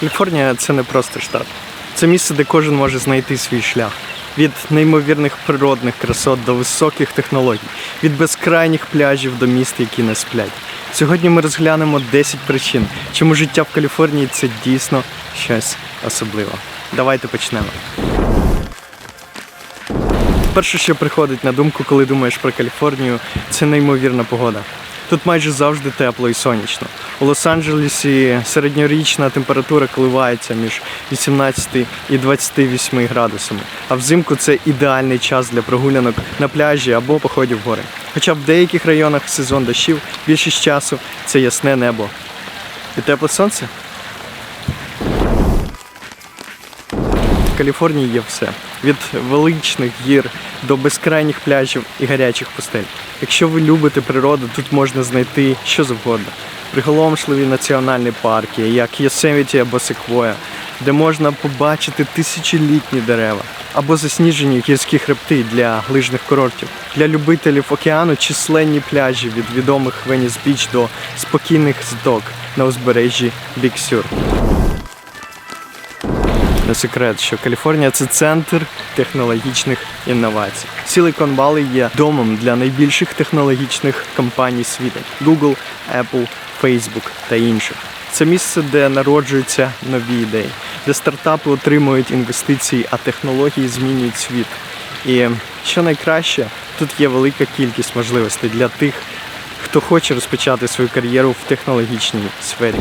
Каліфорнія це не просто штат. Це місце, де кожен може знайти свій шлях. Від неймовірних природних красот до високих технологій, від безкрайніх пляжів до міст, які не сплять. Сьогодні ми розглянемо 10 причин, чому життя в Каліфорнії це дійсно щось особливе. Давайте почнемо. Перше, що приходить на думку, коли думаєш про Каліфорнію, це неймовірна погода. Тут майже завжди тепло і сонячно. У Лос-Анджелесі середньорічна температура коливається між 18 і 28 градусами. А взимку це ідеальний час для прогулянок на пляжі або походів в гори. Хоча в деяких районах сезон дощів більшість часу це ясне небо. І тепле сонце. Каліфорнії є все від величних гір до безкрайніх пляжів і гарячих пустель. Якщо ви любите природу, тут можна знайти що завгодно. Приголомшливі національні парки, як Йосеміті або Секвоя, де можна побачити тисячолітні дерева, або засніжені гірські хребти для лижних курортів. Для любителів океану численні пляжі від відомих Веніс Біч до спокійних заток на узбережжі Біксюр. Не секрет, що Каліфорнія це центр технологічних інновацій. Silicon Valley є домом для найбільших технологічних компаній світу: Google, Apple, Facebook та інших. Це місце, де народжуються нові ідеї, де стартапи отримують інвестиції, а технології змінюють світ. І що найкраще, тут є велика кількість можливостей для тих, хто хоче розпочати свою кар'єру в технологічній сфері.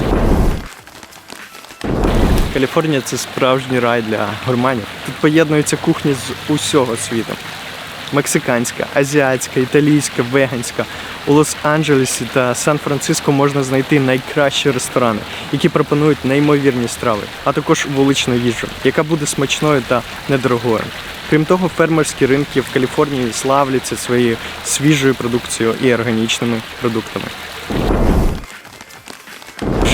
Каліфорнія це справжній рай для гурманів. Тут поєднуються кухні з усього світу. Мексиканська, азіатська, італійська, веганська. У Лос-Анджелесі та Сан-Франциско можна знайти найкращі ресторани, які пропонують неймовірні страви, а також вуличну їжу, яка буде смачною та недорогою. Крім того, фермерські ринки в Каліфорнії славляться своєю свіжою продукцією і органічними продуктами.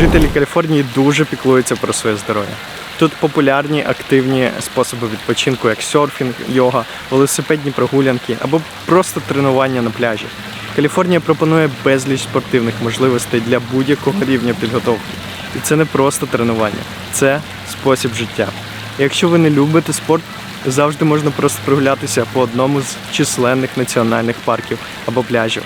Жителі Каліфорнії дуже піклуються про своє здоров'я. Тут популярні активні способи відпочинку, як серфінг, йога, велосипедні прогулянки або просто тренування на пляжі. Каліфорнія пропонує безліч спортивних можливостей для будь-якого рівня підготовки. І це не просто тренування, це спосіб життя. Якщо ви не любите спорт, завжди можна просто прогулятися по одному з численних національних парків або пляжів.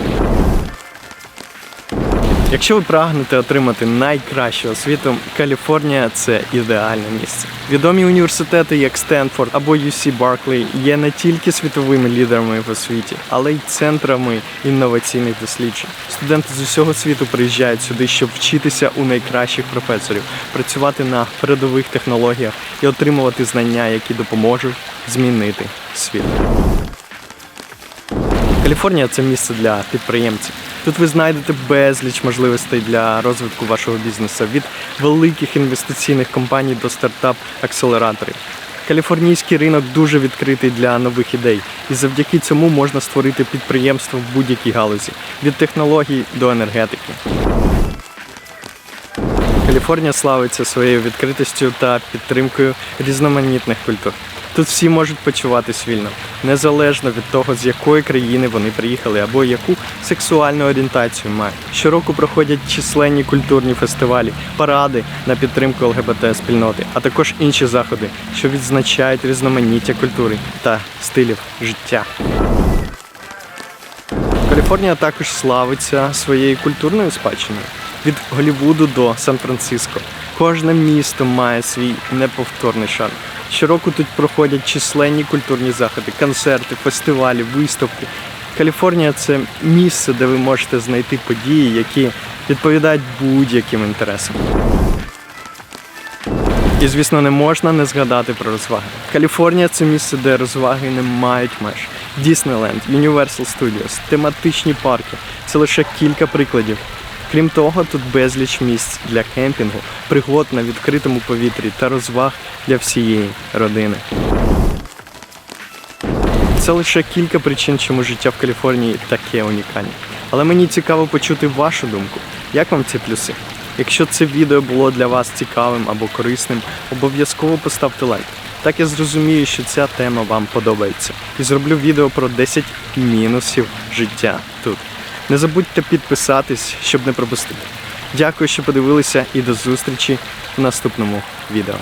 Якщо ви прагнете отримати найкращу освіту, Каліфорнія це ідеальне місце. Відомі університети, як Стенфорд або UC Berkeley, є не тільки світовими лідерами в освіті, але й центрами інноваційних досліджень. Студенти з усього світу приїжджають сюди, щоб вчитися у найкращих професорів, працювати на передових технологіях і отримувати знання, які допоможуть змінити світ. Каліфорнія це місце для підприємців. Тут ви знайдете безліч можливостей для розвитку вашого бізнесу від великих інвестиційних компаній до стартап-акселераторів. Каліфорнійський ринок дуже відкритий для нових ідей, і завдяки цьому можна створити підприємство в будь-якій галузі від технологій до енергетики. Каліфорнія славиться своєю відкритістю та підтримкою різноманітних культур. Тут всі можуть почуватись вільно, незалежно від того, з якої країни вони приїхали або яку сексуальну орієнтацію мають. Щороку проходять численні культурні фестивалі, паради на підтримку ЛГБТ спільноти, а також інші заходи, що відзначають різноманіття культури та стилів життя. Каліфорнія також славиться своєю культурною спадщиною. Від Голлівуду до Сан-Франциско. Кожне місто має свій неповторний шарм. Щороку тут проходять численні культурні заходи, концерти, фестивалі, виставки. Каліфорнія це місце, де ви можете знайти події, які відповідають будь-яким інтересам. І, звісно, не можна не згадати про розваги. Каліфорнія це місце, де розваги не мають меж. Діснейленд, Universal Studios, тематичні парки це лише кілька прикладів. Крім того, тут безліч місць для кемпінгу, пригод на відкритому повітрі та розваг для всієї родини. Це лише кілька причин, чому життя в Каліфорнії таке унікальне. Але мені цікаво почути вашу думку. Як вам ці плюси? Якщо це відео було для вас цікавим або корисним, обов'язково поставте лайк. Так я зрозумію, що ця тема вам подобається. І зроблю відео про 10 мінусів життя тут. Не забудьте підписатись, щоб не пропустити. Дякую, що подивилися, і до зустрічі в наступному відео.